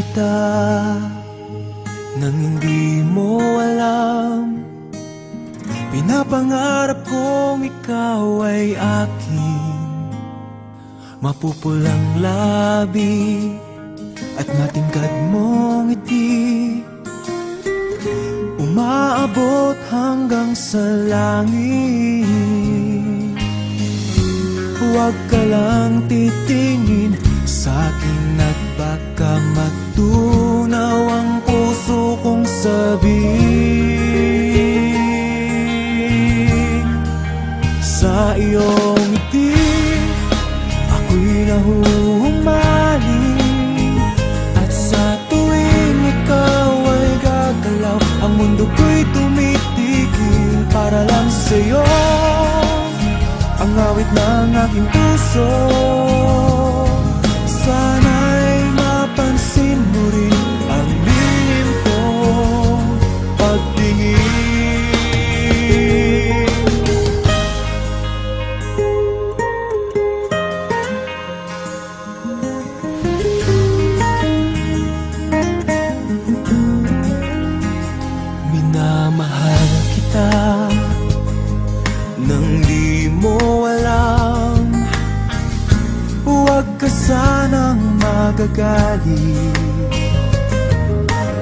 kita Nang hindi mo alam. Pinapangarap kong ikaw ay akin. Mapupulang labi At matingkad mong ngiti. Umaabot hanggang sa langit. Huwag ka lang titingin sa akin at baka matunaw ang puso kong sabihin. Sa iyong ngiti ako'y nahuhumaling At sa tuwing ikaw ay gagalaw Ang mundo ko'y tumitigil para lang sa'yo. Ang awit ng aking puso Sana'y mapansin mo rin Ang lihim kong pagtingin. Minamahal kita Nang di mo alam. Huwag ka sanang magagalit.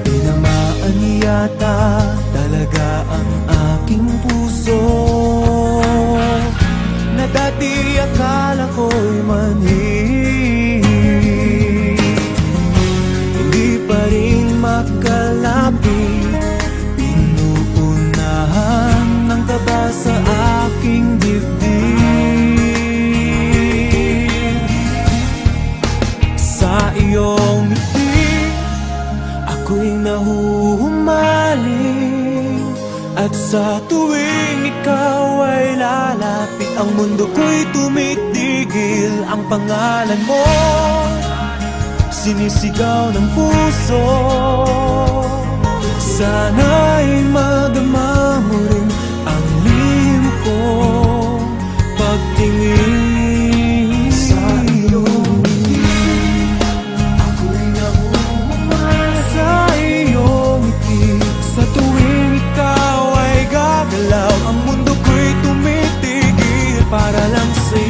Tinamaan yata iyong ngiti Ako'y nahuhumaling At sa tuwing ikaw ay lalapit Ang mundo ko'y tumitigil. Ang pangalan mo Sinisigaw ng puso. Sana'y mag para lang sa'yo.